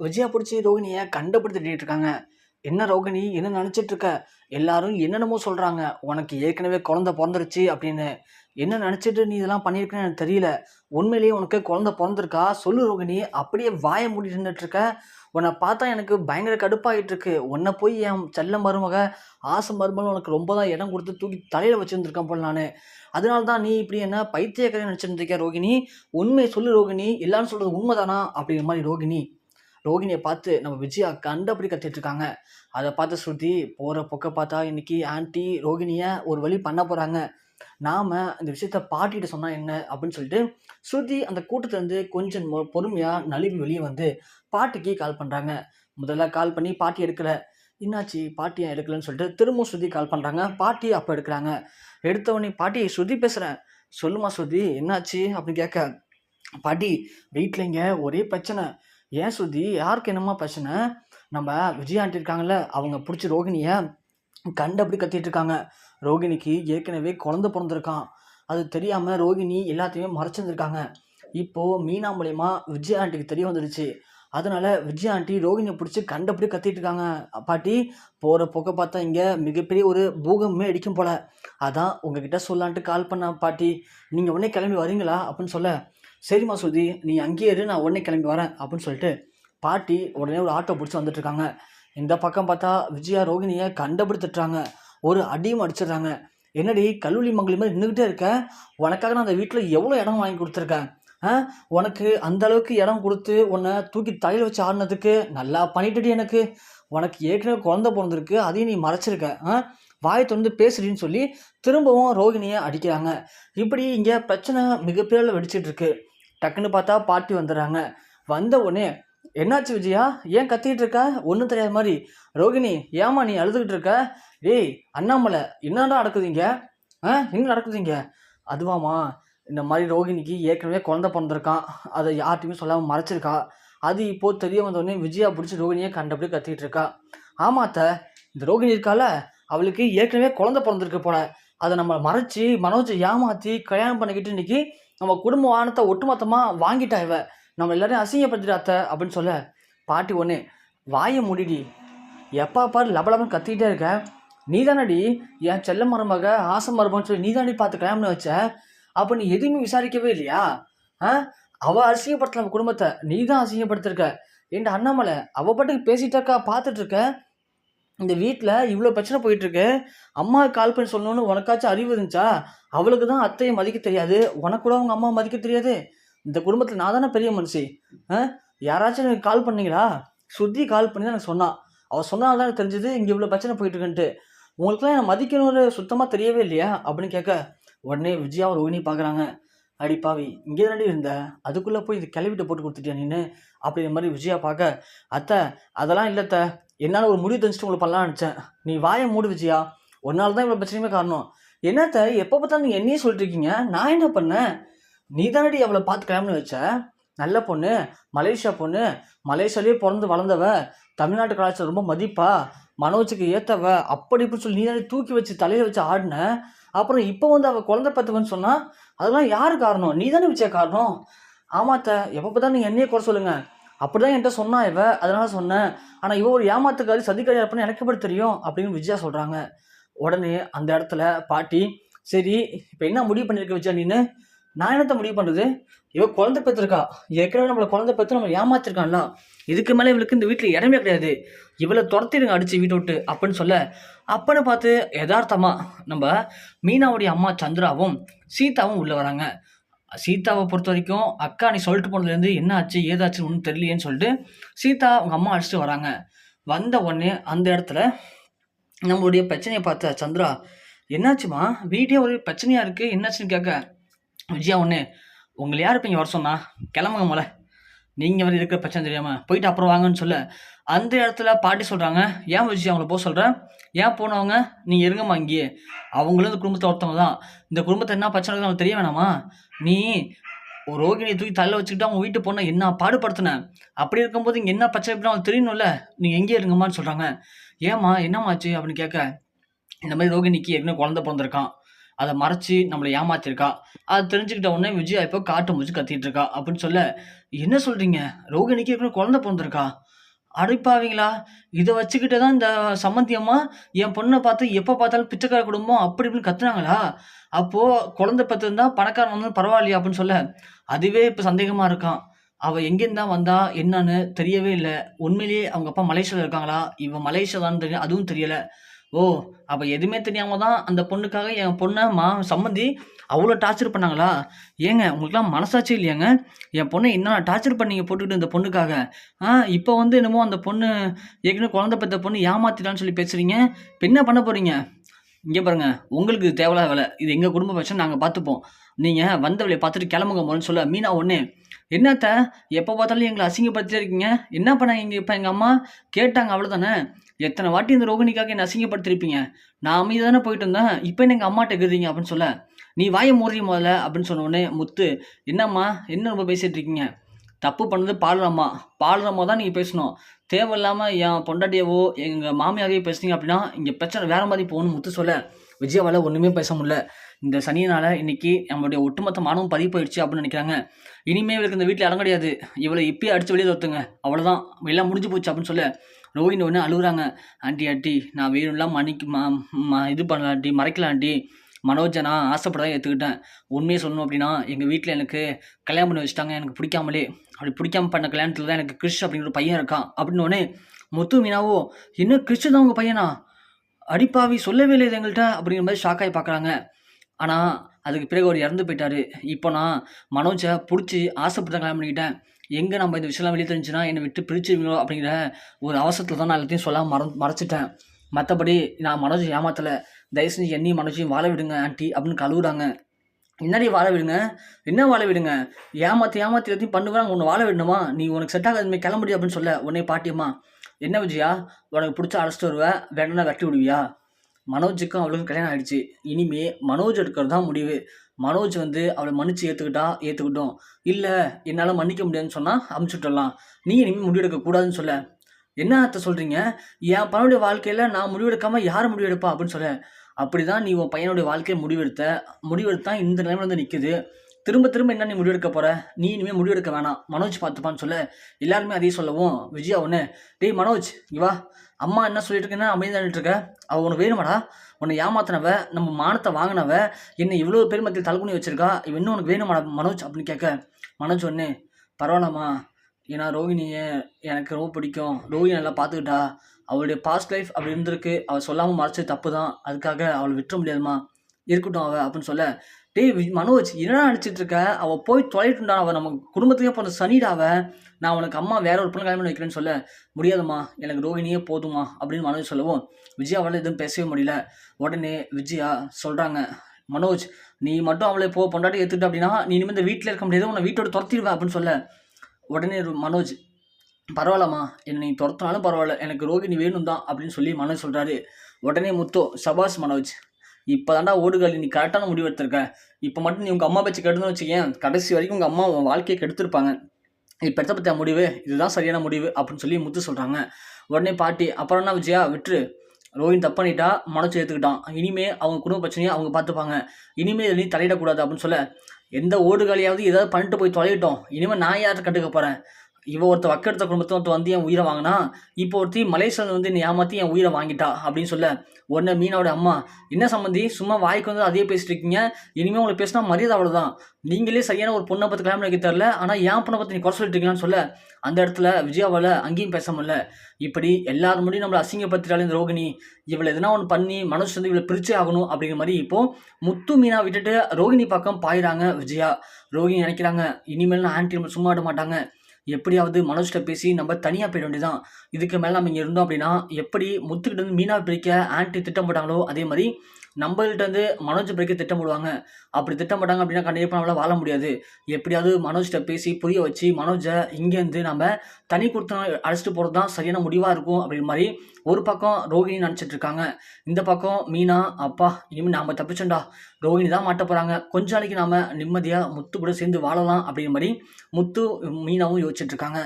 விஜயா பிடிச்சி ரோகிணியை கண்டுபிடித்துட்டு இருக்காங்க என்ன ரோகிணி? என்ன நினச்சிட்டு இருக்க எல்லாரும் என்னென்னமோ சொல்கிறாங்க உனக்கு ஏற்கனவே குழந்தை பிறந்துருச்சு அப்படின்னு. என்ன நினச்சிட்டு நீ இதெல்லாம் பண்ணியிருக்கன்னு எனக்கு தெரியல. உண்மையிலேயே உனக்கு குழந்தை பிறந்திருக்கா? சொல்லு ரோகிணி. அப்படியே வாயை மூடி நின்றுட்டு இருக்க உன்னை பார்த்தா எனக்கு பயங்கர கடுப்பாகிட்டு இருக்கு உன்னை போய் என் செல்ல மருமக ஆசை மருமகள் உனக்கு ரொம்ப தான் இடம் கொடுத்து தூக்கி தலையில் வச்சுருந்துருக்கேன் போல் நான். அதனால தான் நீ இப்படி என்ன பைத்தியக்காரன் நினச்சிட்டு இருக்க ரோகிணி? உண்மையை சொல்லு ரோகிணி. எல்லாரும் சொல்கிறது உண்மைதானா? அப்படிங்கிற மாதிரி ரோகிணி. ரோகிணியை பார்த்து நம்ம விஜயா கண்டபடி கத்திட்டு இருக்காங்க அதை பார்த்து ஸ்ருதி போகிற பொக்க பார்த்தா இன்றைக்கி ஆன்ட்டி ரோகிணியை ஒரு வழி பண்ண போகிறாங்க நாம் இந்த விஷயத்த பாட்டிகிட்ட சொன்னால் என்ன அப்படின்னு சொல்லிட்டு ஸ்ருதி அந்த கூட்டத்துலேருந்து கொஞ்சம் மொ- பொறுமையா நழுவி வெளியே வந்து பாட்டிக்கு கால் பண்ணுறாங்க முதல்ல கால் பண்ணி பாட்டி எடுக்கல. என்னாச்சு? பாட்டி ஏன் எடுக்கலன்னு சொல்லிட்டு திரும்ப ஸ்ருதி கால் பண்ணுறாங்க பாட்டி அப்போ எடுக்கிறாங்க. எடுத்தவொடனே பாட்டி ஸ்ருதி பேசுகிறேன் சொல்லுமா ஸ்ருதி என்னாச்சு? அப்படின்னு கேட்க பாட்டி வீட்டில் இங்கே ஒரே பிரச்சனை. ஏன் சுதி யாருக்கு என்னம்மா பிரச்சனை? நம்ம விஜய் ஆண்டி இருக்காங்கல்ல அவங்க பிடிச்சி ரோகிணியை கண்டபடி கத்திட்டு இருக்காங்க. ரோகிணிக்கு ஏற்கனவே குழந்த பிறந்திருக்கான் அது தெரியாமல் ரோகிணி எல்லாத்தையுமே மறைச்சிருந்துருக்காங்க. இப்போது மீனா மூலயமா விஜய் ஆண்டிக்கு தெரிய வந்துடுச்சு. அதனால விஜய் ஆண்டி ரோகிணியை பிடிச்சி கண்டபடி கத்திட்டு இருக்காங்க. பாட்டி போகிற போக்க பார்த்தா இங்கே மிகப்பெரிய ஒரு பூகமே அடிக்கும் போல. அதான் உங்ககிட்ட சொல்லான்ட்டு கால் பண்ண பாட்டி. நீங்கள் உடனே கிளம்பி வரீங்களா? அப்படின்னு சொல்ல சரிம்மா சுதி நீ அங்கேயே இரு நான் உடனே கிளம்பி வரேன் அப்படின்னு சொல்லிட்டு பாட்டி உடனே ஒரு ஆட்டோ பிடிச்சி வந்துட்டுருக்காங்க இந்த பக்கம் பார்த்தா விஜயா ரோகிணியை கண்டபடி திட்டுறாங்க ஒரு அடியும் அடிச்சிடுறாங்க. என்னடி கல்லூரி மங்கலி மாதிரி நின்றுக்கிட்டே இருக்க? உனக்காக நான் அந்த வீட்டில் எவ்வளோ இடம் வாங்கி கொடுத்துருக்கேன்? ஆ? உனக்கு அந்த அளவுக்கு இடம் கொடுத்து உன்னை தூக்கி தலையில் வச்சு ஆடினதுக்கு நல்லா பண்ணிட்டுடி எனக்கு. உனக்கு ஏற்கனவே குழந்த பிறந்திருக்கு அதையும் நீ மறைச்சிருக்க. ஆ? வாய் தொடர்ந்து பேசுறீன்னு சொல்லி திரும்பவும் ரோகிணியை அடிக்கிறாங்க. இப்படி இங்கே பிரச்சனை மிகப்பெரிய வெடிச்சிட்டு இருக்கு. டக்குன்னு பார்த்தா பாட்டி வந்துடுறாங்க. வந்த உடனே என்னாச்சு விஜயா? ஏன் கத்திக்கிட்டு இருக்க? ஒன்றும் தெரியாத மாதிரி. ரோகிணி ஏமா நீ அழுதுகிட்டு இருக்க? டேய் அண்ணாமலை என்னடா நடக்குதுங்க? ஆ என்ன நடக்குதுங்க? அதுவாமா இந்த மாதிரி ரோகிணிக்கு ஏற்கனவே குழந்த பிறந்திருக்கான். அதை யார்ட்டையுமே சொல்லாமல் மறைச்சிருக்கா. அது இப்போது தெரிய வந்தோடனே விஜயா பிடிச்சி ரோகிணியை கண்டபடி கத்திக்கிட்டு இருக்கா. ஆமாத்த இந்த ரோகிணி இருக்கால. அவளுக்கு ஏற்கனவே குழந்த பிறந்திருக்கு போல. அதை நம்ம மறைச்சி மனோஜை ஏமாற்றி கல்யாணம் பண்ணிக்கிட்டு இன்னைக்கு நம்ம குடும்ப வானத்தை ஒட்டுமொத்தமாக வாங்கிட்டா இவ. நம்ம எல்லாரையும் அசிங்கப்படுத்திடாத்த அப்படின்னு சொல்ல பாட்டி ஒன்று வாயை முடிடி. எப்பா பாரு லபலபன்னு கத்திக்கிட்டே இருக்க. நீ தானடி என் செல்ல மருமக ஆசை மருமகன்னு சொல்லி நீ தானடி பார்த்து கல்யாணம் வச்ச? அப்போ நீ எதுவுமே விசாரிக்கவே இல்லையா? ஆ? அவள் அசிங்கப்படுத்தல நம்ம குடும்பத்தை நீ தான் அசிங்கப்படுத்திருக்க. ஏன்டா அண்ணாமலை அவள் பாட்டுக்கு பேசிட்டு இருக்கா பார்த்துட்டு இருக்க? இந்த வீட்டில் இவ்வளோ பிரச்சனை போயிட்டுருக்கு. அம்மா கால் பண்ணி சொல்லணும்னு உனக்காச்சும் அறிவு இருந்துச்சா? அவளுக்கு தான் அத்தையை மதிக்க தெரியாது. உனக்கு கூட அவங்க அம்மா மதிக்க தெரியாது. இந்த குடும்பத்தில் நான் தானே பெரிய மனுஷி. ஆ? யாராச்சும் எனக்கு கால் பண்ணீங்களா? சுத்தி கால் பண்ணி தான் எனக்கு சொன்னான் அவள் சொன்னால் தான் எனக்கு தெரிஞ்சது இங்கே இவ்வளோ பிரச்சனை போயிட்டுருக்குன்ட்டு. உங்களுக்குலாம் என்னை மதிக்கணும்னு சுத்தமாக தெரியவே இல்லையா? அப்படின்னு கேட்க உடனே விஜயாவும் ரோஹிணி பார்க்குறாங்க அடி பாவி இங்கே தானடி இருந்த? அதுக்குள்ளே போய் இது கிளவிட்டு போட்டு கொடுத்துட்டியா நின்று அப்படிங்கிற மாதிரி விஜயா பார்க்க அத்தை அதெல்லாம் இல்லைத்த என்னால் ஒரு முடிவு தெரிஞ்சுட்டு உங்களுக்கு பண்ணலாம்னு நினச்சேன். நீ வாயை மூடு விஜயா. ஒரு நாள் தான் இவ்வளோ பிரச்சனையுமே காரணம். என்னத்த எப்போ பார்த்தாலும் நீங்கள் என்னையே சொல்லிட்டு இருக்கீங்க? நான் என்ன பண்ணேன்? நீ தானடி அவளை பார்த்து கிளம்புன்னு வச்ச? நல்ல பொண்ணு மலேசியா பொண்ணு மலேசியாலேயே பிறந்து வளர்ந்தவ தமிழ்நாட்டு கலாச்சாரம் ரொம்ப மதிப்பா மனோஜுக்கு ஏற்றவ அப்படி இப்படி சொல்லி நீ தானே தூக்கி வச்சு தலையில் வச்சு ஆடின? அப்புறம் இப்போ வந்து அவள் குழந்தை பத்துவன்னு சொன்னால் அதெல்லாம் யார் காரணம்? நீ தானே வச்ச காரணம்? ஆமாத்த எப்போ பார்த்தா நீங்கள் என்னையே குறை சொல்லுங்கள் அப்படி தான் என்கிட்ட சொன்னா இவ. அதனால சொன்னேன். ஆனால் இவ ஒரு ஏமாத்துக்காரி சதிக்காரி அப்படின்னு எனக்கு எப்படி தெரியும்? அப்படின்னு விஜயா சொல்கிறாங்க உடனே அந்த இடத்துல பாட்டி சரி இப்போ என்ன முடிவு பண்ணியிருக்க விஜயா நீனு? நான் என்னத்த முடிவு பண்ணுறது இவ குழந்தை பெற்றிருக்கா ஏற்கனவே நம்மளை குழந்தை பெற்று நம்ம ஏமாத்திருக்கான்ல. இதுக்கு மேலே இவளுக்கு இந்த வீட்டில் இடமே கிடையாது. இவளை துரத்திடுங்க அடிச்சு வீட்டை விட்டு அப்படின்னு சொல்ல அப்பன்னு பார்த்து யதார்த்தமாக நம்ம மீனாவுடைய அம்மா சந்திராவும் சீதாவும் உள்ளே வராங்க. சீதாவை பொறுத்த வரைக்கும் அக்கா நீ சொல்லிட்டு போனதுலேருந்து என்ன ஆச்சு ஏதாச்சுன்னு ஒன்றும் தெரியலையேன்னு சொல்லிட்டு சீதா அவங்க அம்மா அடிச்சுட்டு வராங்க. வந்த உடனே அந்த இடத்துல நம்மளுடைய பிரச்சனையை பார்த்த சந்திரா என்னாச்சுமா? வீட்டே ஒரு பிரச்சனையாக இருக்குது என்னாச்சுன்னு கேட்க. விஜயா ஒன்று உங்களை யார் இப்போ இங்கே வர சொன்னா? கிளம்புங்க மலை நீங்கள் வர இருக்கிற பிரச்சனை தெரியாமல் போயிட்டு அப்புறம் வாங்கன்னு சொல்ல. அந்த இடத்துல பாட்டி சொல்கிறாங்க ஏன் விஜய் அவங்கள போக சொல்கிறேன் ஏன் போனவங்க? நீங்கள் இருங்கம்மா இங்கேயே. அவங்களும் இந்த குடும்பத்தில் ஒருத்தவங்க தான். இந்த குடும்பத்தை என்ன பிரச்சனை அவங்களுக்கு தெரிய வேணாமா? நீ ஒரு ரோகிணியை தூக்கி தலையில் வச்சுக்கிட்டு அவங்க வீட்டு போனால் என்ன பாடுபடுத்தின? அப்படி இருக்கும்போது இங்கே என்ன பிரச்சனை இருக்குன்னு அவங்களுக்கு தெரியணும்ல? நீங்கள் எங்கேயே இருங்கம்மான்னு சொல்கிறாங்க ஏம்மா என்னம்மாச்சு அப்படின்னு கேட்க இந்த மாதிரி ரோகிணிக்கு ஏற்கனவே குழந்த பிறந்திருக்கான். அதை மறைச்சி நம்மளை ஏமாத்திருக்கா அதை தெரிஞ்சுக்கிட்ட உடனே விஜயா இப்போ காட்டு முடிச்சு கத்திட்டு இருக்கா அப்படின்னு சொல்ல என்ன சொல்றீங்க? ரோகிணிக்கு ஏற்கனவே குழந்தை பிறந்திருக்கா? அடைப்பாவீங்களா? இதை வச்சுக்கிட்டு தான் இந்த சம்மந்தி அம்மா என் பொண்ணை பார்த்து எப்போ பார்த்தாலும் பிச்சைக்கார குடும்பம் அப்படி இப்படின்னு கத்துனாங்களா? அப்போது குழந்தை இருந்தால் பணக்காரன் வந்து பரவாயில்லையா அப்படின்னு சொல்ல. அதுவே இப்போ சந்தேகமாக இருக்கான். அவள் எங்கேருந்து தான் வந்தா என்னன்னு தெரியவே இல்லை. உண்மையிலேயே அவங்க அப்பா மலேசியாவில் இருக்காங்களா? இவன் மலேசியா தான் தெரியும் அதுவும் தெரியலை. ஓ அப்போ எதுவுமே தெரியாமல் தான் அந்த பொண்ணுக்காக என் பொண்ணை மா சம்மந்தி அவ்வளோ டார்ச்சர் பண்ணாங்களா? ஏங்க உங்களுக்குலாம் மனசாச்சு இல்லையாங்க? என் பொண்ணை என்ன டார்ச்சர் பண்ணீங்க போட்டுக்கிட்டு இந்த பொண்ணுக்காக. ஆ இப்போ வந்து என்னமோ அந்த பொண்ணு ஏற்கனவே குழந்தை பெற்ற பொண்ணு ஏமாத்திட்டான்னு சொல்லி பேசுகிறீங்க இப்போ என்ன பண்ண போகிறீங்க இங்கே பாருங்கள் உங்களுக்கு தேவையில்லாத வேலை. இது எங்கள் குடும்ப பிரச்சனை நாங்கள் பார்த்துப்போம் நீங்கள் வந்த பார்த்துட்டு கிளம்புங்க முதல்ல சொல்ல. மீனா ஒன்று என்னத்த எப்போ பார்த்தாலும் எங்களை அசிங்கப்படுத்திட்டே இருக்கீங்க. என்ன பண்ணாங்க இங்கே இப்போ எங்கள் அம்மா? கேட்டாங்க அவ்வளோதானே எத்தனை வாட்டி இந்த ரோகிணிக்காக என்ன அசிங்கப்படுத்திருப்பீங்க? நான் அமைதியாக தானே போயிட்டு இருந்தேன் இப்போ என்ன எங்கள் அம்மாட்ட இருக்கிறீங்க அப்படின்னு சொல்ல? நீ வாயை மூடுறீ முதல்ல அப்படின்னு சொன்னோடனே முத்து என்னம்மா என்ன ரொம்ப பேசிகிட்டு இருக்கீங்க? தப்பு பண்ணது பாலுரம்மா. பாலுரம்மா தான் நீங்கள் பேசணும். தேவையில்லாமல் என் பொண்டாட்டியவோ எங்கள் மாமியாரையோ பேசுனீங்க அப்படின்னா இங்கே பிரச்சனை வேறு மாதிரி போகணும் முத்து சொல்ல. விஜயாவால் ஒன்றுமே பேச முடியல. இந்த சனியினால் இன்றைக்கி நம்மளுடைய ஒட்டுமொத்த மானமும் பதிவு போயிடுச்சு அப்படின்னு நினைக்கிறாங்க. இனிமேல் இவளுக்கு இந்த வீட்டில் இடம் கிடையாது. இவளை இப்பயே அடித்து வெளியே தொத்துங்க அவ்வளோதான் எல்லாம் முடிஞ்சு போச்சு அப்படின்னு சொல்ல. ரோஹிணி ஒன்று அழுகுறாங்க. ஆண்டி ஆண்டி நான் வேணும்லாம் மன்னிக்கு மா இது பண்ணலாண்டி மறைக்கலாண்டி மனோஜனா ஆண்டி. நான் ஏற்றுக்கிட்டேன் உண்மையை சொல்லணும் அப்படின்னா எங்கள் வீட்டில் எனக்கு கல்யாணம் பண்ணி வச்சுட்டாங்க. எனக்கு பிடிக்காமலே. அப்படி பிடிக்காம பண்ண கல்யாணத்தில் தான் எனக்கு கிறிஷ் அப்படிங்கிற ஒரு பையன் இருக்கான். அப்படின்னு உடனே முத்து மீனாவோ என்ன கிறிஷ் தான் உங்கள் பையனா? அடிப்பாவி சொல்லவே இல்லை எங்கள்கிட்ட அப்படிங்கிற மாதிரி ஷாக்காகி பார்க்குறாங்க. ஆனால் அதுக்கு பிறகு அவர் இறந்து போயிட்டாரு. இப்போ நான் மனோஜை பிடிச்சி ஆசைப்பட்டு கல்யாணம் பண்ணிக்கிட்டேன். எங்கே நம்ம இந்த விஷயம்லாம் வெளியே தெரிஞ்சுன்னா என்னை விட்டு பிரிச்சுருவீங்களோ அப்படிங்கிற ஒரு அவசரத்தில் தான் நான் எல்லாத்தையும் சொல்லாம மற மறைச்சிட்டேன். மற்றபடி நான் மனோஜை ஏமாத்தலை. தயவு செஞ்சு என்னையும் மனோஜையும் வாழ விடுங்க ஆண்டி அப்படின்னு கழுவுறாங்க. என்னடி வாழ விடுங்க? என்ன வாழ விடுங்க? ஏமாற்றி ஏமாற்றி எல்லாத்தையும் பண்ணுவேன் உன்னை வாழ விடணுமா? நீ உனக்கு செட் ஆகாதுமே கிளம்புடி அப்படின்னு சொல்ல உடனே பாட்டியம்மா. என்ன விஜயா? உனக்கு பிடிச்ச அழைச்சிட்டு வருவேன் வேணும்னா வெட்டி விடுவியா? மனோஜுக்கும் அவளுக்கும் கல்யாணம் ஆயிடுச்சு. இனிமே மனோஜ் எடுக்கிறது தான் முடிவு. மனோஜ் வந்து அவளை மன்னிச்சு ஏற்றுக்கிட்டா ஏற்றுக்கிட்டோம் இல்லை என்னால் மன்னிக்க முடியாதுன்னு சொன்னால் அமுச்சுட்டலாம் நீ இனிமேல் முடிவெடுக்க கூடாதுன்னு சொல்ல. என்ன அர்த்த சொல்கிறீங்க என் பையனுடைய வாழ்க்கையில் நான் முடிவெடுக்காமல் யார் முடிவெடுப்பா அப்படின்னு சொல்ல. அப்படி தான் நீ உன் பையனுடைய வாழ்க்கையை முடிவெடுத்த. முடிவெடுத்தா இந்த நிலைமை வந்து நிற்குது திரும்ப திரும்ப என்ன நீ முடிவெடுக்க போற? நீ இனிமேல் முடிவெடுக்க வேணாம். மனோஜ் பார்த்துப்பான்னு சொல்ல. எல்லாருமே அதே சொல்லவும். விஜயா ஒன்று டேய் மனோஜ் இங்க வா. அம்மா என்ன சொல்லிட்டு இருக்கேன்னா அமைதியாக இருக்க. அவள் உனக்கு வேணுமாடா? உன்னை ஏமாத்தினவ நம்ம மானத்தை வாங்கினவ என்னை இவ்வளோ பேர் மத்தியில் தலகுனி வச்சிருக்கா? இவ இன்னும் உனக்கு வேணுமாடா மனோஜ்? அப்படின்னு கேட்க மனோஜ் ஒன்று பரவாயில்லம்மா. ஏன்னா ரோகிணியை எனக்கு ரொம்ப பிடிக்கும். ரோகிணி நல்லா பார்த்துக்கிட்டா அவளுடைய பாஸ்ட் லைஃப் அப்படி இருந்திருக்கு. அவள் சொல்லாமல் மறைச்சது தப்பு தான் அதுக்காக அவளை விட்டுற முடியாதும்மா. இருக்கட்டும் அவள் அப்படின்னு சொல்ல டேய் மனோஜ் என்னடா நினச்சிட்டு இருக்க? அவள் போய் தொலைட்டுண்டா அவள் நம்ம குடும்பத்துக்கே போன சனிடாவ நான் உனக்கு அம்மா வேற ஒரு பொண்ணு கல்யாணம் வைக்கிறேன்னு சொல்ல முடியாதும்மா எனக்கு ரோஹிணியே போதுமா அப்படின்னு மனோஜ் சொல்லவும் விஜயாவால் எதுவும் பேசவே முடியல. உடனே விஜயா சொல்கிறாங்க மனோஜ் நீ மட்டும் அவளை போ பொண்டாட்டி ஏற்றுக்கிட்ட அப்படின்னா நீ இனிமேல் இந்த வீட்டில் இருக்க முடியாது உன்னை வீட்டோட துரத்திடுவேன் அப்படின்னு சொல்ல. உடனே மனோஜ் பரவாயில்லம்மா என்னை நீ துரத்தினாலும் பரவாயில்ல எனக்கு ரோகிணி வேணும் தான் அப்படின்னு சொல்லி மனோஜ் சொல்கிறாரு உடனே முத்தோ சபாஸ் மனோஜ் இப்போ தாண்டா ஓடுகாலி நீ கரெக்டான முடிவு எடுத்திருக்க. இப்போ மட்டும் நீ உங்கள் அம்மா பேச்சு கெடுதுன்னு வச்சுக்கேன் கடைசி வரைக்கும் உங்கள் அம்மா உன் வாழ்க்கையை கெடுத்திருப்பாங்க. இப்போ எடுத்த பற்றிய முடிவு? இதுதான் சரியான முடிவு அப்படின்னு சொல்லி முத்து சொல்கிறாங்க உடனே பாட்டி அப்புறம் என்ன விஜயா? விட்டுரு. ரோஹின் தப்பு பண்ணிட்டா மனசு ஏற்றுக்கிட்டான் இனிமே அவங்க குடும்ப பிரச்சனையை அவங்க பார்த்துப்பாங்க. இனிமே இதில் நீ தலையிடக்கூடாது அப்படின்னு சொல்ல எந்த ஓடுகாலியாவது ஏதாவது பண்ணிட்டு போய் தொலைவிட்டோம் இனிமேல் நான் யார்கிட்ட கண்டுக்க போகிறேன் இவன் ஒருத்த வக்கெடுத்த குடும்பத்தை ஒருத்த வந்து என் உயிரை வாங்கினா இப்போ ஒருத்தி மலேசியாவில் வந்து என்னை ஏமாற்றி என் உயிரை வாங்கிட்டா அப்படின்னு சொல்ல உடனே மீனோட அம்மா என்ன சம்மந்தி சும்மா வாய்க்கு வந்து அதே பேசிட்டு இருக்கீங்க. இனிமேல் உங்களுக்கு பேசினா மரியாதை அவ்வளோதான் நீங்களே சரியான ஒரு பொண்ணை பற்றி கல்யாணம் வைக்க தெரில ஆனால் என் பொண்ணை பற்றி நீ குறை சொல்லிட்டு இருக்கீங்களான்னு சொல்ல. அந்த இடத்துல விஜயாவால் அங்கேயும் பேச முடியல. இப்படி எல்லாரும் முடியும் நம்மளை அசிங்கப்படுத்திட்டாலும் இந்த ரோகிணி இவளை எதனா ஒன்று பண்ணி மனசு வந்து இவளை பிரிச்சே ஆகணும் அப்படிங்கிற மாதிரி இப்போது முத்து மீனா விட்டுட்டு ரோகிணி பக்கம் பாயிறாங்க விஜயா. ரோகிணி நினைக்கிறாங்க இனிமேல் ஆன்டி சும்மா விட மாட்டாங்க. எப்படியாவது மனோஜ்கிட்ட பேசி நம்ம தனியாக போயிட வேண்டியதான் இதுக்கு மேலே நம்ம இங்கே இருந்தோம் அப்படின்னா எப்படி முத்துக்கிட்ட இருந்து மீனா பிரிக்க ஆன்டி திட்டம் போட்டாங்களோ அதே மாதிரி நம்மள்கிட்ட வந்து மனோஜ் பிரிக்க திட்டமிடுவாங்க. அப்படி திட்டமிட்டாங்க அப்படின்னா கண்டிப்பாக நம்மளால் வாழ முடியாது. எப்படியாவது மனோஜ்கிட்ட பேசி புரிய வச்சு மனோஜை இங்கேருந்து நம்ம தனி கொடுத்து அழைச்சிட்டு போகிறது தான் சரியான முடிவாக இருக்கும் அப்படிங்கிற மாதிரி ஒரு பக்கம் ரோகிணி நினச்சிட்டு இருக்காங்க. இந்த பக்கம் மீனா அப்பா இனிமேல் நாம் தப்பிச்சோண்டா ரோகிணி தான் மாட்ட போகிறாங்க கொஞ்ச நாளைக்கு நாம் நிம்மதியாக முத்து கூட சேர்ந்து வாழலாம் அப்படிங்கிற மாதிரி முத்து மீனாவும் யோசிச்சுட்டு இருக்காங்க.